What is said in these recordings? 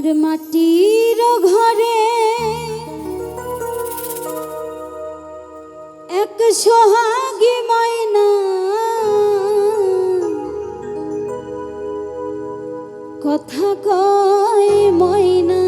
আমার মাটির ঘরে এক সোহাগী ময়না। কথা কয় ময়না।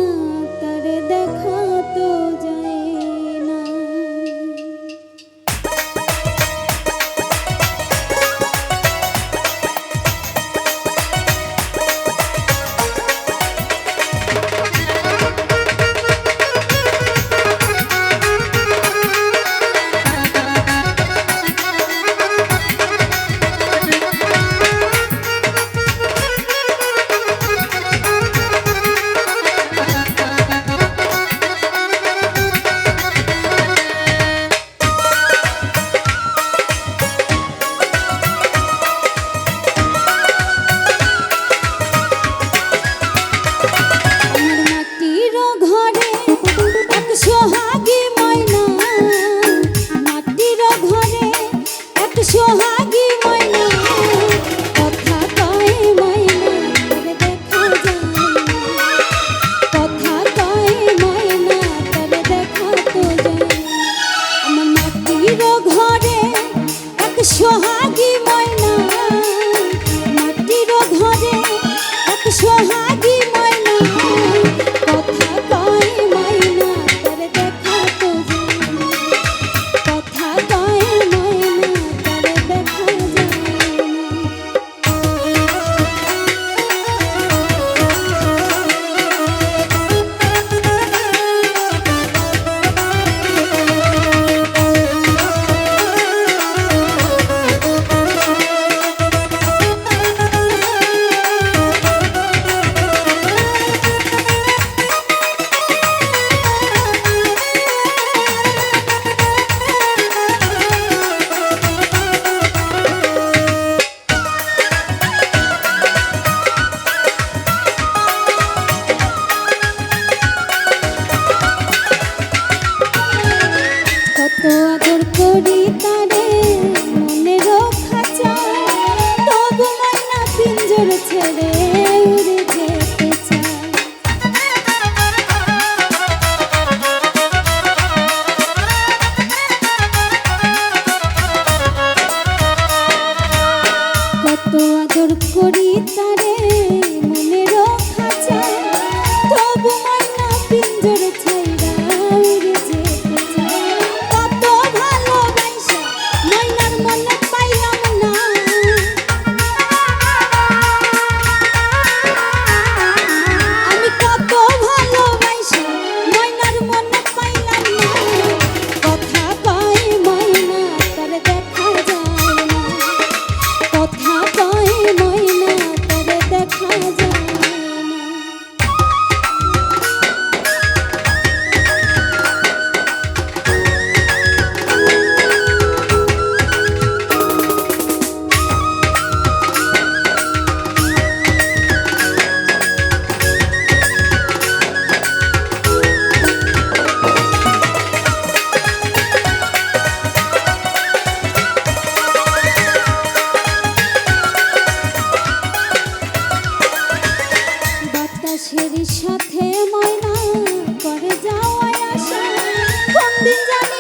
করি সাথে ময়না করে যাওয়ায় আসা। কোন দিন কোনদিন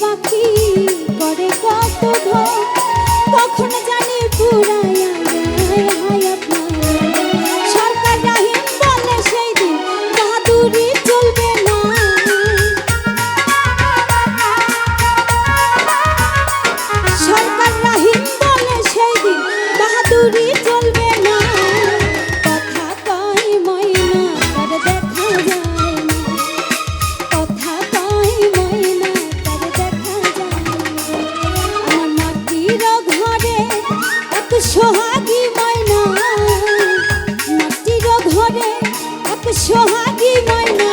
পাখি পরে কত ধর কখন জানি করে এক সোহাগী নয়